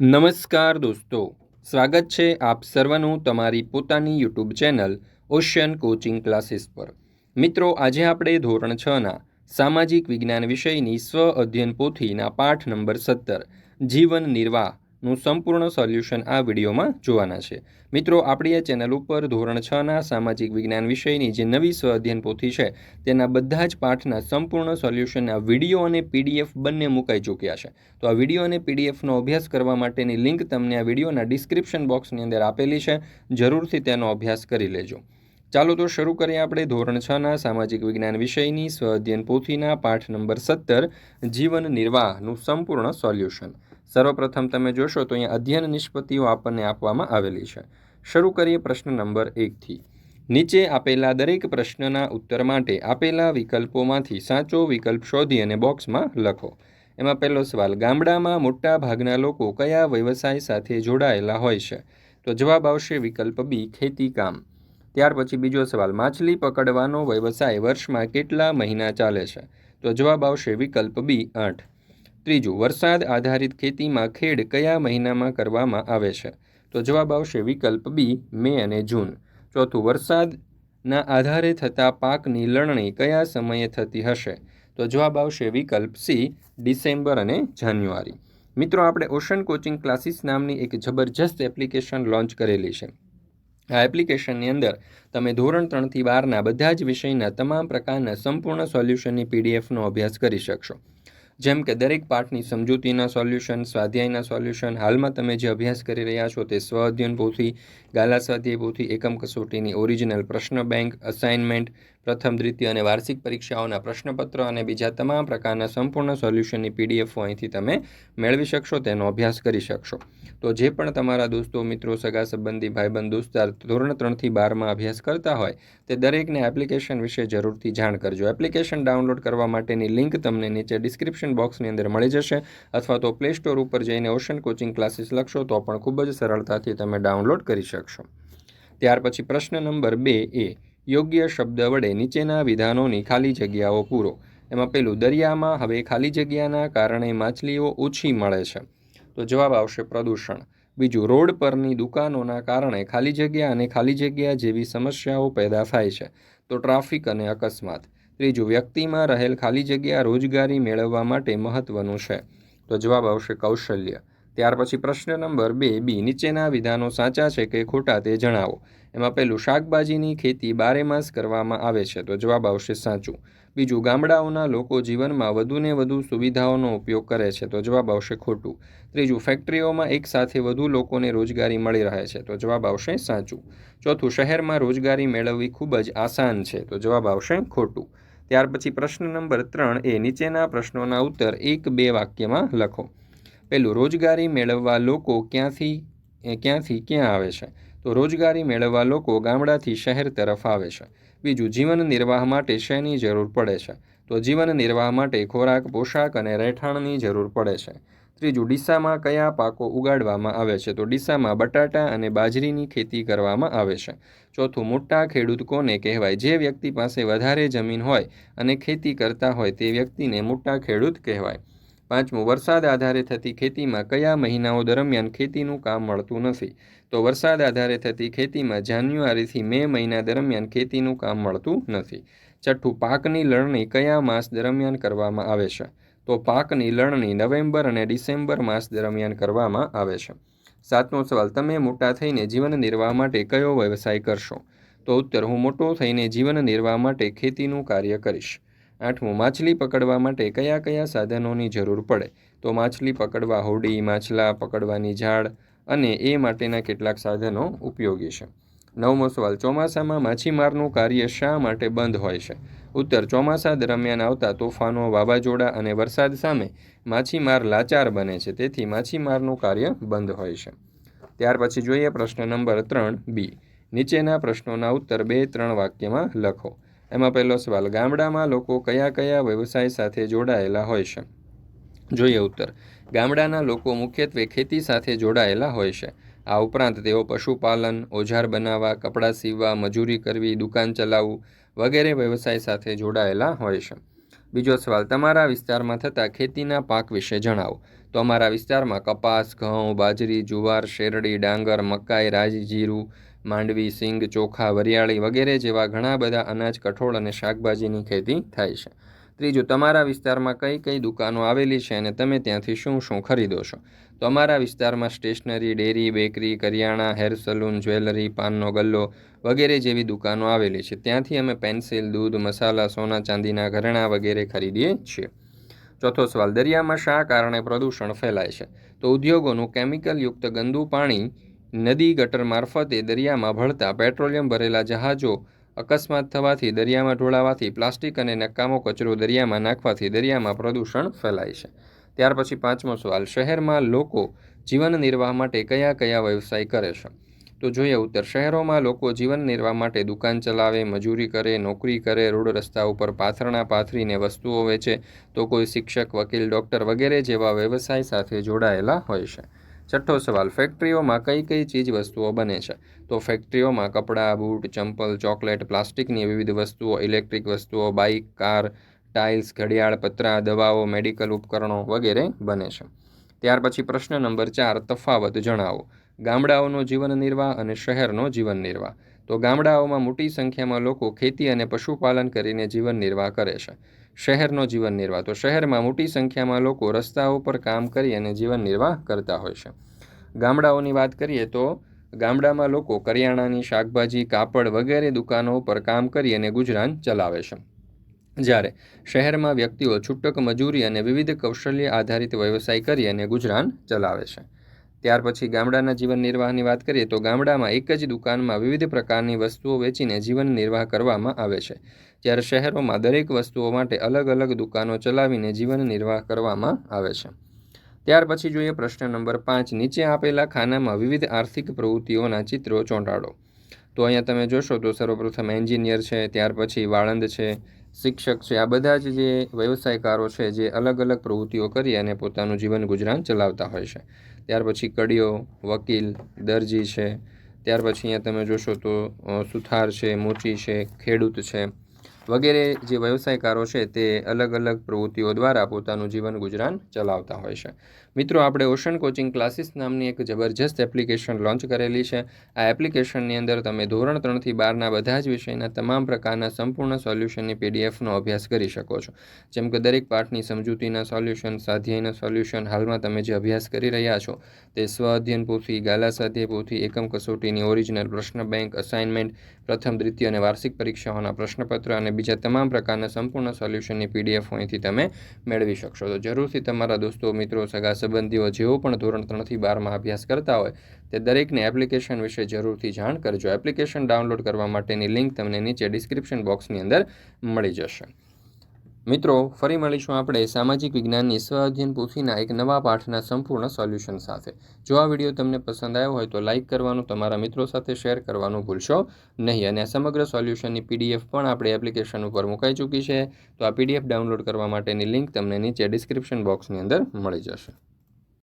નમસ્કાર દોસ્તો, સ્વાગત છે આપ સર્વનું તમારી પોતાની YouTube channel Ocean coaching classes પર. મિત્રો, આજે આપણે ધોરણ છના સામાજિક વિજ્ઞાન વિષયની સ્વ અધ્યયન પોથીના પાઠ નંબર સત્તર, જીવન નિર્વાહનું સંપૂર્ણ સોલ્યુશન આ વિડીયોમાં જોવાના છે. મિત્રો, આપણી આ ચેનલ ઉપર ધોરણ છના સામાજિક વિજ્ઞાન વિષયની જે નવી સ્વ અધ્યયન પોથી છે, તેના બધા જ પાઠના સંપૂર્ણ સોલ્યુશનના વીડિયો અને પીડીએફ બંને મુકાઈ ચૂક્યા છે. તો આ વીડિયો અને પીડીએફનો અભ્યાસ કરવા માટેની લિંક તમને આ વિડીયોના ડિસ્ક્રિપ્શન બોક્સની અંદર આપેલી છે. જરૂરથી તેનો અભ્યાસ કરી લેજો. ચાલો તો શરૂ કરીએ આપણે ધોરણ છના સામાજિક વિજ્ઞાન વિષયની સ્વ અધ્યયન પોથીના પાઠ નંબર સત્તર, જીવન નિર્વાહનું સંપૂર્ણ સોલ્યુશન. સર્વપ્રથમ તમે જોશો તો અહીંયા અધ્યયન નિષ્પત્તિઓ આપણને આપવામાં આવેલી છે. શરૂ કરીએ પ્રશ્ન નંબર એકથી નીચે આપેલા દરેક પ્રશ્નના ઉત્તર માટે આપેલા વિકલ્પોમાંથી સાચો વિકલ્પ શોધી અને બોક્સમાં લખો. એમાં પહેલો સવાલ, ગામડામાં મોટા ભાગના લોકો કયા વ્યવસાય સાથે જોડાયેલા હોય છે? તો જવાબ આવશે વિકલ્પ બી, ખેતી કામ. ત્યાર પછી બીજો સવાલ, માછલી પકડવાનો વ્યવસાય વર્ષમાં કેટલા મહિના ચાલે છે? તો જવાબ આવશે વિકલ્પ બી, આઠ. ત્રીજું, વરસાદ આધારિત ખેતીમાં ખેડ કયા મહિનામાં કરવામાં આવે છે? તો જવાબ આવશે વિકલ્પ બી, મે અને જૂન. ચોથું, વરસાદના આધારે થતા પાકની લણણી કયા સમયે થતી હશે? તો જવાબ આવશે વિકલ્પ સી, ડિસેમ્બર અને જાન્યુઆરી. મિત્રો, આપણે ઓશન કોચિંગ ક્લાસીસ નામની એક જબરજસ્ત એપ્લિકેશન લોન્ચ કરેલી છે. આ એપ્લિકેશનની અંદર તમે ધોરણ ત્રણથી બારના બધા જ વિષયના તમામ પ્રકારના સંપૂર્ણ સોલ્યુશનની પીડીએફનો અભ્યાસ કરી શકશો. જેમ કે દરેક પાઠની સમજૂતીના સોલ્યુશન સ્વાધ્યાયના સોલ્યુશન હાલમાં તમે જે અભ્યાસ કરી રહ્યા છો તે સ્વ અધ્યયન પોથી ગાલા સ્વાધ્યાય પોથી એકમ કસોટીની ઓરિજિનલ પ્રશ્ન બેંક અસાઇનમેન્ટ પ્રથમ, દ્વિતીય અને વાર્ષિક પરીક્ષાઓના પ્રશ્નપત્ર અને બીજા તમામ પ્રકારના સંપૂર્ણ સોલ્યુશનની પીડીએફો અહીંથી તમે મેળવી શકશો, તેનો અભ્યાસ કરી શકશો. તો જે પણ તમારા દોસ્તો, મિત્રો, સગા સંબંધી, ભાઈબંધ, દોસ્તાર ધોરણ ત્રણથી બારમાં અભ્યાસ કરતા હોય, તે દરેકને એપ્લિકેશન વિશે જરૂરથી જાણ કરજો. એપ્લિકેશન ડાઉનલોડ કરવા માટેની લિંક તમને નીચે ડિસ્ક્રિપ્શન બોક્સની અંદર મળી જશે, અથવા તો પ્લે સ્ટોર ઉપર જઈને ઓશન કોચિંગ ક્લાસીસ લખશો, તો પણ ખૂબ જ સરળતાથી તમે ડાઉનલોડ કરી શકશો. ત્યાર પછી પ્રશ્ન નંબર બે એ યોગ્ય શબ્દ વડે નીચેના વિધાનોની ખાલી જગ્યાઓ પૂરો. એમાં પેલું દરિયામાં હવે ખાલી જગ્યાના કારણે માછલીઓ ઓછી મળે છે. તો જવાબ આવશે પ્રદૂષણ. બીજું, રોડ પરની દુકાનોના કારણે ખાલી જગ્યા અને ખાલી જગ્યા જેવી સમસ્યાઓ પેદા થાય છે. તો ટ્રાફિક અને અકસ્માત. ત્રીજું, વ્યક્તિમાં રહેલ ખાલી જગ્યા રોજગારી મેળવવા માટે મહત્વનું છે. તો જવાબ આવશે કૌશલ્ય. ત્યાર પછી પ્રશ્ન નંબર બે બી, નીચેના વિધાનો સાચા છે કે ખોટા તે જણાવો. એમાં પહેલું શાકભાજીની ખેતી બારે માસ કરવામાં આવે છે. તો જવાબ આવશે સાચું. બીજું, ગામડાઓના લોકો જીવનમાં વધુને વધુ સુવિધાઓનો ઉપયોગ કરે છે. તો જવાબ આવશે ખોટું. ત્રીજું, ફેક્ટરીઓમાં એકસાથે વધુ લોકોને રોજગારી મળી રહે છે. તો જવાબ આવશે સાચું. ચોથું, શહેરમાં રોજગારી મેળવવી ખૂબ જ આસાન છે. તો જવાબ આવશે ખોટું. ત્યાર પછી પ્રશ્ન નંબર ત્રણ એ નીચેના પ્રશ્નોના ઉત્તર એક બે વાક્યમાં લખો. પહેલું, રોજગારી મેળવવા લોકો ક્યાંથી ક્યાંથી ક્યાં આવે છે? તો રોજગારી મેળવવા લોકો ગામડાથી શહેર તરફ આવે છે. બીજું, જીવન નિર્વાહ માટે શેની જરૂર પડે છે. તો જીવન નિર્વાહ માટે ખોરાક, પોશાક અને રહેઠાણની જરૂર પડે છે. ત્રીજું, ડીસામાં કયા પાકો ઉગાડવામાં આવે છે? તો ડીસામાં બટાટા અને બાજરીની ખેતી કરવામાં આવે છે. ચોથું, મોટા ખેડૂત કોને કહેવાય? જે વ્યક્તિ પાસે વધારે જમીન હોય અને ખેતી કરતા હોય તે વ્યક્તિને મોટા ખેડૂત કહેવાય. પાંચમું, વરસાદ આધારે થતી ખેતીમાં કયા મહિનાઓ દરમિયાન ખેતીનું કામ મળતું નથી? તો વરસાદ આધારે થતી ખેતીમાં જાન્યુઆરીથી મે મહિના દરમિયાન ખેતીનું કામ મળતું નથી. છઠ્ઠું, પાકની લણણી કયા માસ દરમિયાન કરવામાં આવે છે? તો પાકની લણણી નવેમ્બર અને ડિસેમ્બર માસ દરમિયાન કરવામાં આવે છે. સાતમો સવાલ, તમે મોટા થઈને જીવન નિર્વાહ માટે કયો વ્યવસાય કરશો? તો ઉત્તર, હું મોટો થઈને જીવન નિર્વાહ માટે ખેતીનું કાર્ય કરીશ. આઠમું, માછલી પકડવા માટે કયા કયા સાધનોની જરૂર પડે? તો માછલી પકડવા હોડી, માછલા પકડવાની ઝાડ અને એ માટેના કેટલાક સાધનો ઉપયોગી છે. નવમો સવાલ, ચોમાસામાં માછીમારનું કાર્ય શા માટે બંધ હોય છે? ઉત્તર, ચોમાસા દરમિયાન આવતા તોફાનો, વાવાઝોડા અને વરસાદ સામે માછીમાર લાચાર બને છે, તેથી માછીમારનું કાર્ય બંધ હોય છે. ત્યાર પછી જોઈએ પ્રશ્ન નંબર ત્રણ બી. નીચેના પ્રશ્નોના ઉત્તર બે, ત્રણ વાક્યમાં લખો. એમાં પહેલો સવાલ, ગામડામાં લોકો કયા કયા વ્યવસાય સાથે જોડાયેલા હોય છે? જોઈએ ઉત્તર, ગામડાના લોકો મુખ્યત્વે ખેતી સાથે જોડાયેલા હોય છે. આ ઉપરાંત તેઓ પશુપાલન, ઓજાર બનાવવા, કપડાં સીવવા, મજૂરી કરવી, દુકાન ચલાવવું વગેરે વ્યવસાય સાથે જોડાયેલા હોય છે. બીજો સવાલ, તમારા વિસ્તારમાં થતા ખેતીના પાક વિશે જણાવો. તો અમારા વિસ્તારમાં કપાસ, ઘઉં, બાજરી, જુવાર, શેરડી, ડાંગર, મકાઈ રાજી જીરું માંડવી, સિંગ, ચોખા, વરિયાળી વગેરે જેવા ઘણા બધા અનાજ, કઠોળ અને શાકભાજીની ખેતી થાય છે. ત્રીજું, તમારા વિસ્તારમાં કઈ કઈ દુકાનો આવેલી છે અને તમે ત્યાંથી શું શું ખરીદો છો? તો અમારા વિસ્તારમાં સ્ટેશનરી, ડેરી, બેકરી, કરિયાણા, હેર સલૂન, જ્વેલરી, પાનનો ગલ્લો વગેરે જેવી દુકાનો આવેલી છે. ત્યાંથી અમે પેન્સિલ, દૂધ, મસાલા, સોના ચાંદીના ઘરેણાં વગેરે ખરીદીએ છીએ. ચોથો સવાલ, દરિયામાં શા કારણે પ્રદૂષણ ફેલાય છે? તો ઉદ્યોગોનું કેમિકલયુક્ત ગંદુ પાણી નદી ગટર મારફતે દરિયામાં ભળતા પેટ્રોલિયમ ભરેલા જહાજો અકસ્માત થવાથી દરિયામાં ઢોળાવાથી પ્લાસ્ટિક અને નકામો કચરો દરિયામાં નાખવાથી દરિયામાં પ્રદૂષણ ફેલાય છે. ત્યાર પછી પાંચમો સવાલ, શહેરમાં લોકો જીવન નિર્વાહ માટે કયા કયા વ્યવસાય કરે છે? તો જોઈએ ઉત્તર, શહેરોમાં લોકો જીવન નિર્વાહ માટે દુકાન ચલાવે, મજૂરી કરે, નોકરી કરે, રોડ રસ્તા ઉપર પાથરણા, પાથરીને વસ્તુઓ વેચે તો કોઈ શિક્ષક, વકીલ, ડૉક્ટર વગેરે જેવા વ્યવસાય સાથે જોડાયેલા હોય છે. છઠ્ઠો સવાલ, ફેક્ટરીઓમાં કઈ કઈ ચીજ વસ્તુઓ બને છે? તો ફેક્ટરીઓમાં કપડાં, બૂટ, ચંપલ, ચોકલેટ, પ્લાસ્ટિકની વિવિધ વસ્તુઓ, ઇલેક્ટ્રિક વસ્તુઓ, બાઇક, કાર, ટાઇલ્સ, ઘડિયાળ, પતરા, દવાઓ, મેડિકલ ઉપકરણો વગેરે બને છે. ત્યાર પછી પ્રશ્ન નંબર ચાર, તફાવત જણાવો. ગામડાઓનો જીવન નિર્વાહ અને શહેરનો જીવન નિર્વાહ. તો ગામડાઓમાં મોટી સંખ્યામાં લોકો ખેતી અને પશુપાલન કરીને જીવન નિર્વાહ કરે છે. શહેરનો જીવન નિર્વાહ. તો શહેરમાં મોટી સંખ્યામાં લોકો રસ્તાઓ પર કામ કરી અને જીવન નિર્વાહ કરતા હોય છે. ગામડાઓની વાત કરીએ તો ગામડામાં લોકો કરિયાણાની શાકભાજી, કાપડ વગેરે દુકાનો પર કામ કરી અને ગુજરાન ચલાવે છે. જ્યારે શહેરમાં વ્યક્તિઓ છૂટક મજૂરી અને વિવિધ કૌશલ્ય આધારિત વ્યવસાય કરી અને ગુજરાન ચલાવે છે. ત્યાર પછી ગામડાના જીવન નિર્વાહની વાત કરીએ તો ગામડામાં એક જ દુકાનમાં વિવિધ પ્રકારની વસ્તુઓ વેચીને જીવન નિર્વાહ કરવામાં આવે છે. જ્યારે શહેરોમાં દરેક વસ્તુઓ માટે અલગ અલગ દુકાનો ચલાવીને જીવન નિર્વાહ કરવામાં આવે છે. ત્યાર પછી જોઈએ પ્રશ્ન નંબર પાંચ, નીચે આપેલા ખાનામાં વિવિધ આર્થિક પ્રવૃત્તિઓના ચિત્રો ચોંટાડો. તો અહીંયા તમે જોશો તો સર્વપ્રથમ એન્જિનિયર છે, ત્યાર પછી વાળંદ છે શિક્ષક છે. આ બધા જ જે વ્યવસાયકારો છે, જે અલગ અલગ પ્રવૃત્તિઓ કરી અને પોતાનું જીવન ગુજરાન ચલાવતા હોય છે. ત્યાર પછી કડીઓ, વકીલ, દરજી છે. ત્યાર પછી અહીંયા તમે જોશો તો સુથાર છે, મોચી છે, ખેડૂત છે. વગેરે જે વ્યવસાયકારો છે તે અલગ અલગ પ્રવૃત્તિઓ દ્વારા પોતાનું જીવન ગુજરાન ચલાવતા હોય છે. મિત્રો, આપણે ઓશન કોચિંગ ક્લાસીસ નામની એક જબરજસ્ત એપ્લિકેશન લોન્ચ કરેલી છે. આ એપ્લિકેશનની અંદર તમે ધોરણ ત્રણથી બારના બધા જ વિષયના તમામ પ્રકારના સંપૂર્ણ સોલ્યુશનની પીડીએફનો અભ્યાસ કરી શકો છો. જેમ કે દરેક પાઠની સમજૂતીના સોલ્યુશન, સ્વાધ્યાયના સોલ્યુશન, હાલમાં તમે જે અભ્યાસ કરી રહ્યા છો તે સ્વ અધ્યયન પોથી ગાલા સ્વાધ્યાય પોથી એકમ કસોટીની ઓરિજિનલ પ્રશ્ન બેંક, અસાઇનમેન્ટ, પ્રથમ, દ્વિતીય અને વાર્ષિક પરીક્ષાઓના પ્રશ્નપત્ર અને બીજા તમામ પ્રકારના સંપૂર્ણ સોલ્યુશનની પીડીએફ અહીંથી તમે મેળવી શકશો. તો જરૂરથી તમારા દોસ્તો, મિત્રો, સગા સંબંધીઓ જેઓ પણ ધોરણ ત્રણથી બારમાં અભ્યાસ કરતા હોય, તે દરેકને એપ્લિકેશન વિશે જરૂરથી જાણ કરજો. એપ્લિકેશન ડાઉનલોડ કરવા માટેની લિંક તમને નીચે ડિસ્ક્રિપ્શન બોક્સની અંદર મળી જશે. મિત્રો, ફરી મળીશું આપણે સામાજિક વિજ્ઞાનની સ્વઅધ્યયન પૂછીના એક નવા પાઠના સંપૂર્ણ સોલ્યુશન સાથે. જો આ વીડિયો તમને પસંદ આવ્યો હોય તો લાઇક કરવાનું, તમારા મિત્રો સાથે શેર કરવાનું ભૂલશો નહીં. અને આ સમગ્ર સોલ્યુશનની પીડીએફ પણ આપણે એપ્લિકેશન ઉપર મુકાઈ ચૂકી છે. તો આ પીડીએફ ડાઉનલોડ કરવા માટેની લિંક તમને નીચે ડિસ્ક્રિપ્શન બોક્સની અંદર મળી જશે.